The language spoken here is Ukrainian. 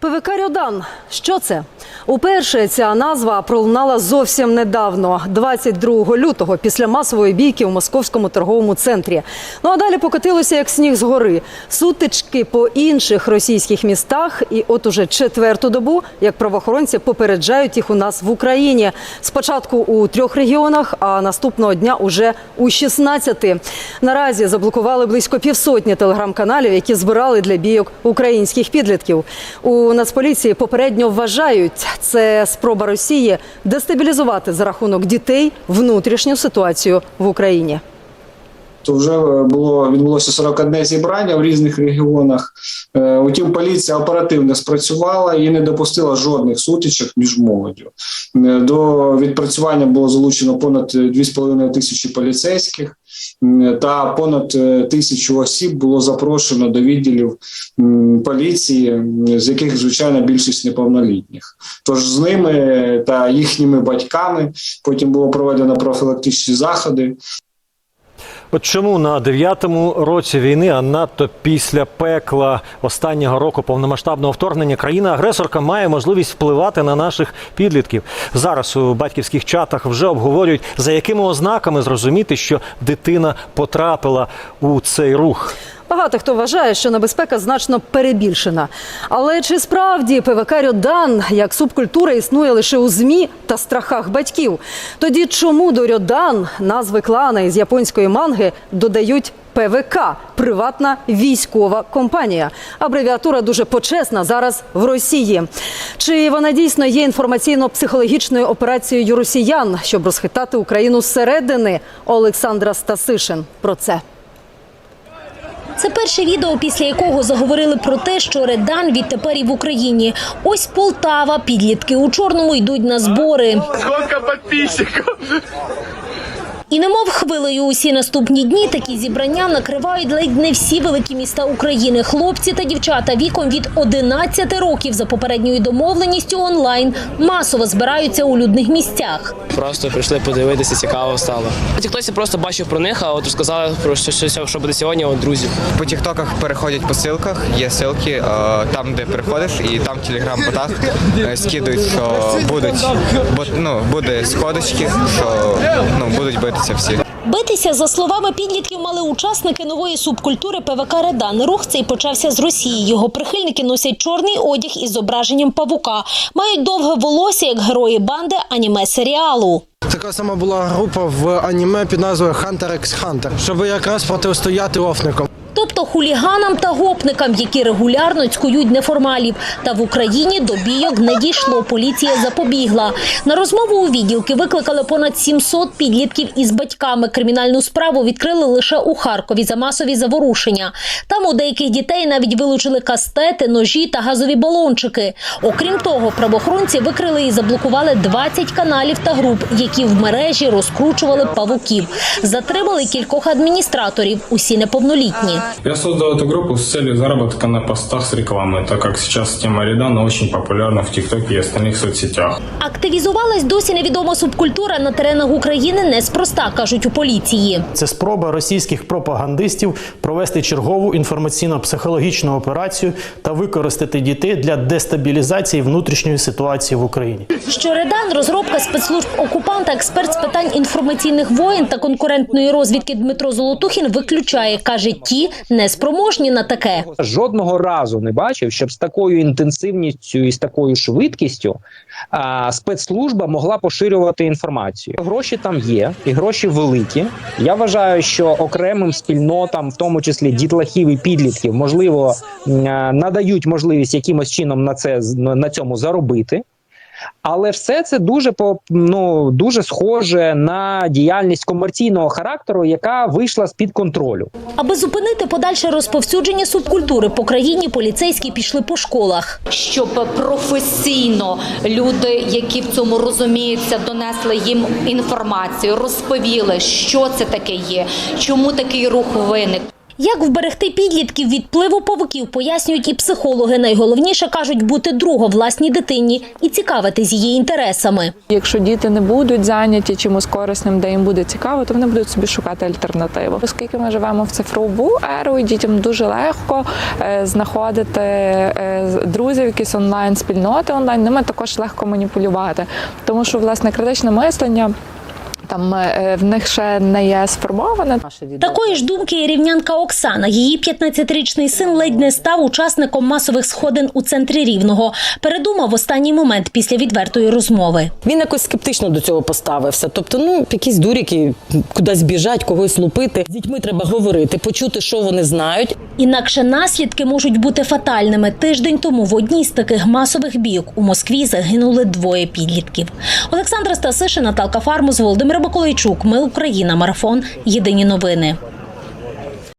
ПВК Рьодан. Що це? Уперше ця назва пролунала зовсім недавно, 22 лютого, після масової бійки у московському торговому центрі. Ну а далі покотилося як сніг з гори. Сутички по інших російських містах. І от уже четверту добу, як правоохоронці попереджають їх у нас в Україні. Спочатку у трьох регіонах, а наступного дня уже у 16. Наразі заблокували близько півсотні телеграм-каналів, які збирали для бійок українських підлітків. У Нацполіції попередньо вважають, це спроба Росії дестабілізувати за рахунок дітей внутрішню ситуацію в Україні. То вже було відбулося 41 зібрання в різних регіонах. Е, Утім, поліція оперативно спрацювала і не допустила жодних сутичок між молоддю. Е, До відпрацювання було залучено понад 2,5 тисячі поліцейських. Та понад е, тисячу осіб було запрошено до відділів поліції, з яких звичайно більшість неповнолітніх. Тож з ними та їхніми батьками потім було проведено профілактичні заходи. От чому на дев'ятому році війни, а надто після пекла останнього року повномасштабного вторгнення, країна-агресорка має можливість впливати на наших підлітків. Зараз у батьківських чатах вже обговорюють, за якими ознаками зрозуміти, що дитина потрапила у цей рух. Багато хто вважає, що небезпека значно перебільшена. Але чи справді ПВК Рьодан як субкультура існує лише у змі та страхах батьків? Тоді чому до Рьодан назви клана із японської манги додають ПВК приватна військова компанія? Абревіатура дуже почесна зараз в Росії. Чи вона дійсно є інформаційно-психологічною операцією росіян, щоб розхитати Україну зсередини? Олександра Стасишин про це. Це перше відео, після якого заговорили про те, що Редан відтепер і в Україні. Ось Полтава, підлітки у чорному йдуть на збори. Сколько подписчиков? І немов хвилею усі наступні дні такі зібрання накривають ледь не всі великі міста України. Хлопці та дівчата віком від 11 років за попередньою домовленістю онлайн масово збираються у людних місцях. Просто прийшли подивитися, цікаво стало. В Тіктосі просто бачив про них, а от сказали про що, що, що буде сьогодні от друзів. По тіктоках переходять по ссылках, є ссылки, е, там, де переходиш, і там телеграм-ботах е, скидують, що будуть, бо- ну, буде сходочки, що ну, будуть битися всі. Битися, за словами підлітків, мали учасники нової субкультури ПВК Редан. Рух цей почався з Росії. Його прихильники носять чорний одяг із зображенням павука, мають довге волосся, як герої банди аніме серіалу. Така сама була група в аніме під назвою Hunter x Hunter, щоб якраз протистояти офникам. Тобто хуліганам та гопникам, які регулярно цькують неформалів. Та в Україні до бійок не дійшло. Поліція запобігла. На розмову у відділки викликали понад 700 підлітків із батьками. Кримінальну справу відкрили лише у Харкові за масові заворушення. Там у деяких дітей навіть вилучили кастети, ножі та газові балончики. Окрім того, правоохоронці викрили і заблокували 20 каналів та груп, які в мережі розкручували павуків. Затримали кількох адміністраторів, усі неповнолітні. Я создал эту группу с целью заработка на постах с рекламой, так как сейчас тема Редана очень популярна в ТикТоке и остальных соцсетях. Активізувалась досі невідома субкультура на теренах України неспроста, кажуть у поліції. Це спроба російських пропагандистів провести чергову інформаційно-психологічну операцію та використати дітей для дестабілізації внутрішньої ситуації в Україні. Що Редан розробка спецслужб окупанта, експерт з питань інформаційних воєн та конкурентної розвідки Дмитро Золотухін виключає, каже, ті неспроможні на таке. жодного разу не бачив, щоб з такою інтенсивністю і з такою швидкістю а, спецслужба могла поширювати інформацію. Гроші там є, і гроші великі. Я вважаю, що окремим спільнотам, в тому числі дітлахів і підлітків, можливо, надають можливість якимось чином на це на цьому заробити. Але все це дуже по ну дуже схоже на діяльність комерційного характеру, яка вийшла з під контролю. Аби зупинити подальше розповсюдження субкультури по країні, поліцейські пішли по школах. щоб професійно люди, які в цьому розуміються, донесли їм інформацію, розповіли, що це таке є, чому такий рух виник. Як вберегти підлітків від впливу павуків, пояснюють і психологи. Найголовніше кажуть бути другом власній дитині і цікавитись її інтересами. Якщо діти не будуть зайняті чимось корисним, де їм буде цікаво, то вони будуть собі шукати альтернативу. Оскільки ми живемо в цифрову еру, і дітям дуже легко е, знаходити е, друзів, якісь онлайн спільноти онлайн, ними також легко маніпулювати, тому що власне критичне мислення. Там е, в них ще не є сформоване. Такої ж думки і рівнянка Оксана. Її 15-річний син ледь не став учасником масових сходин у центрі Рівного. Передумав в останній момент після відвертої розмови. Він якось скептично до цього поставився. Тобто, ну якісь дуріки кудись біжать, когось лупити. З дітьми треба говорити, почути, що вони знають. Інакше наслідки можуть бути фатальними. Тиждень тому в одній з таких масових бійок у Москві загинули двоє підлітків. Олександра Стасишин, Наталка Фармус, Володимир Баколайчук. Ми Україна. Марафон. Єдині новини.